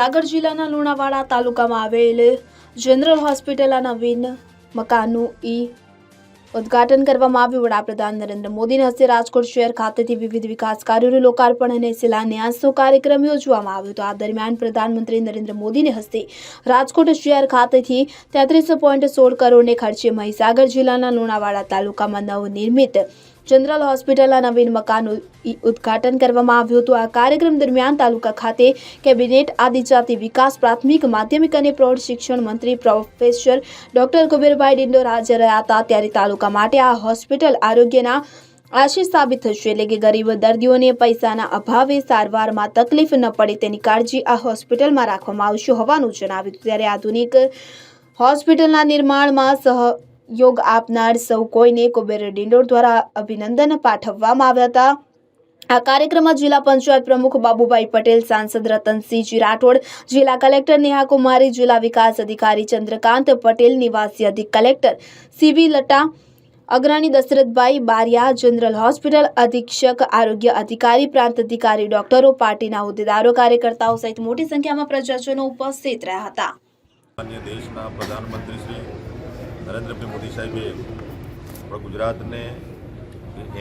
મહીસાગર જિલ્લાના લુણાવાડા તાલુકામાં આવેલ જનરલ હોસ્પિટલના નવીન મકાનનું ઈ ઉદ્ઘાટન કરવામાં આવ્યું. વડાપ્રધાન નરેન્દ્ર મોદીના હસ્તે રાજકોટ શહેર ખાતેથી વિવિધ વિકાસ કાર્યોનું લોકાર્પણ અને શિલાન્યાસનો કાર્યક્રમ યોજવામાં આવ્યો હતો. આ દરમિયાન પ્રધાનમંત્રી નરેન્દ્ર મોદીને હસ્તે રાજકોટ શહેર ખાતેથી તેત્રીસો પોઈન્ટ સોળ કરોડને ખર્ચે મહીસાગર જિલ્લાના લુણાવાડા તાલુકામાં નવનિર્મિત જનરલ હોસ્પિટલના નવીન મકાનનું ઉદ્ઘાટન કરવામાં આવ્યું હતું. આ કાર્યક્રમ દરમિયાન તાલુકા ખાતે કેબિનેટ આદિજાતિ વિકાસ, પ્રાથમિક, માધ્યમિક અને પ્રૌઢ શિક્ષણ મંત્રી પ્રોફેસર ડોક્ટર કુબેરભાઈ ડિંડોર હાજર રહ્યા હતા. ત્યારે તાલુકા માટે આ હોસ્પિટલ આરોગ્યના આશીષ સાબિત થશે. એટલે કે ગરીબ દર્દીઓને પૈસાના અભાવે સારવારમાં તકલીફ ન પડે તેની કાળજી આ હોસ્પિટલમાં રાખવામાં આવશે હોવાનું જણાવ્યું ત્યારે આધુનિક હોસ્પિટલના નિર્માણમાં સહયોગ આપનાર સૌ કોઈને કુબેર ડિંડોર દ્વારા અભિનંદન પાઠવવામાં આવ્યા હતા. આ કાર્યક્રમમાં જિલ્લા પંચાયત પ્રમુખ બાબુભાઈ પટેલ, સાંસદ રતનસિંહજી રાઠોડ, જિલ્લા કલેક્ટર નેહા કુમારી, જિલ્લા વિકાસ અધિકારી ચંદ્રકાંત પટેલ, નિવાસી અધિક કલેક્ટર સીવી લટા, અગ્રણી દશરથભાઈ બારિયા, જનરલ હોસ્પિટલ અધિક્ષક, આરોગ્ય અધિકારી, પ્રાંત અધિકારી ડોક્ટરો, પાર્ટીના હોદ્દેદારો, કાર્યકર્તાઓ સહિત મોટી સંખ્યામાં પ્રજાજનો ઉપસ્થિત રહ્યા હતા. દેશના પ્રધાનમંત્રી શ્રી નરેન્દ્રભાઈ મોદી સાહેબે આપણા ગુજરાતને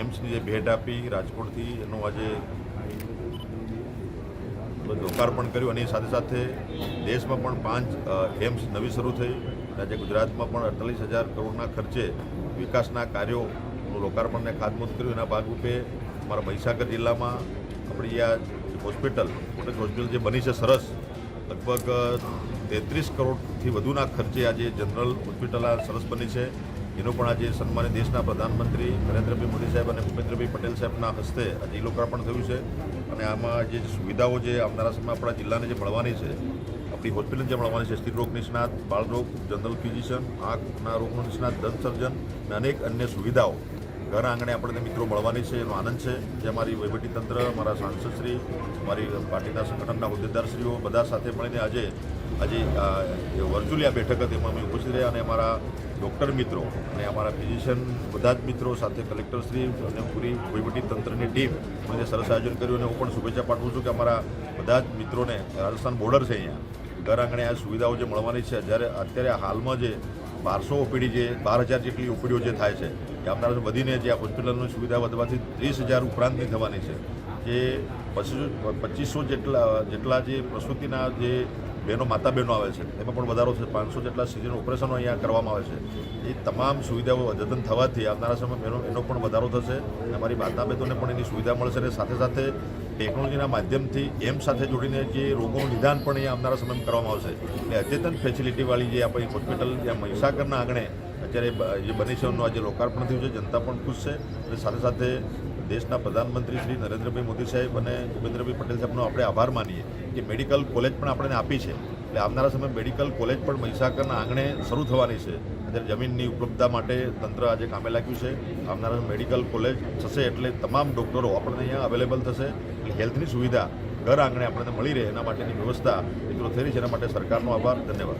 એમ્સની જે ભેટ આપી, રાજકોટથી એનું આજે લોકાર્પણ કર્યું અને સાથે સાથે દેશમાં પણ પાંચ એમ્સ નવી શરૂ થઈ આજે ગુજરાતમાં પણ અડતાલીસ હજાર કરોડના ખર્ચે વિકાસના કાર્યોનું લોકાર્પણને ખાતમુહૂર્ત કર્યું. એના ભાગરૂપે અમારા મહીસાગર જિલ્લામાં આપણી આ હોસ્પિટલ, કોટેજ હોસ્પિટલ જે બની છે, સરસ, લગભગ તેત્રીસ કરોડથી વધુના ખર્ચે આજે જનરલ હોસ્પિટલ આ સરસ બની છે. એનું પણ આજે સન્માનિત દેશના પ્રધાનમંત્રી નરેન્દ્રભાઈ મોદી સાહેબ અને ભૂપેન્દ્રભાઈ પટેલ સાહેબના હસ્તે આજે લોકાર્પણ થયું છે. અને આમાં જે સુવિધાઓ જે આવનારા સમયમાં આપણા જિલ્લાને જે મળવાની છે, આપણી હોસ્પિટલ જે મળવાની છે સ્ત્રી રોગ નિષ્ણાત બાળરોગ જનરલ ફિઝિશિયન, આંખના રોગનો નિષ્ણાત, દંત સર્જન અને અનેક અન્ય સુવિધાઓ ઘર આંગણે આપણને મિત્રો મળવાની છે, એનો આનંદ છે જે અમારી વહીવટીતંત્ર અમારા સાંસદશ્રી, અમારી પાર્ટીના સંગઠનના હોદ્દેદારશ્રીઓ બધા સાથે મળીને આજે આજે વર્ચ્યુઅલી આ બેઠક હતી એમાં અમે ઉપસ્થિત રહ્યા અને અમારા ડૉક્ટર મિત્રો અને અમારા ફિઝિશિયન બધા જ મિત્રો સાથે કલેક્ટરશ્રી અને પૂરી વહીવટીતંત્રની ટીમ મને સરસ આયોજન કર્યું અને હું પણ શુભેચ્છા પાઠવું છું કે અમારા બધા જ મિત્રોને રાજસ્થાન બોર્ડર છે અહીંયા ઘર આંગણે આ સુવિધાઓ જે મળવાની છે, જ્યારે અત્યારે હાલમાં જે બારસો ઓપીડી જે બાર હજાર જેટલી ઓપીડીઓ જે થાય છે આવનારા વધીને જે આ હોસ્પિટલની સુવિધા વધવાથી ત્રીસ હજાર ઉપરાંતની થવાની છે. જે પચીસો પચીસો જેટલા જેટલા જે પ્રસૂતિના જે બહેનો માતા બહેનો આવે છે, એમાં પણ વધારો છે પાંચસો જેટલા સિઝન ઓપરેશનો અહીંયા કરવામાં આવે છે. એ તમામ સુવિધાઓ અદ્યતન થવાથી આવનારા સમયમાં એનો એનો પણ વધારો થશે અને અમારી માતા બહેનોને પણ એની સુવિધા મળશે અને સાથે સાથે ટેકનોલોજીના માધ્યમથી એમ સાથે જોડીને જે રોગોનું નિદાન પણ અહીંયા આવનારા સમયમાં કરવામાં આવશે. એટલે અદ્યતન ફેસિલિટીવાળી જે આપણી હોસ્પિટલ જ્યાં મહીસાગરના આંગણે અત્યારે જે બની એમનું આજે લોકાર્પણ થયું છે, જનતા પણ ખુશ છે અને સાથે સાથે દેશના પ્રધાનમંત્રી શ્રી નરેન્દ્રભાઈ મોદી સાહેબ અને ભૂપેન્દ્રભાઈ પટેલ સાહેબનો આપણે આભાર માનીએ કે મેડિકલ કોલેજ પણ આપણને આપી છે. એટલે આવનારા સમયે મેડિકલ કોલેજ પણ મહીસાગરના આંગણે શરૂ થવાની છે. અત્યારે જમીનની ઉપલબ્ધતા માટે તંત્ર આજે કામે લાગ્યું છે. આવનારા મેડિકલ કોલેજ થશે એટલે તમામ ડૉક્ટરો આપણને અહીંયા અવેલેબલ થશે એટલે હેલ્થની સુવિધા ઘર આંગણે આપણને મળી રહે એના માટેની વ્યવસ્થા મિત્રો થઈ રહી છે. એના માટે સરકારનો આભાર. ધન્યવાદ.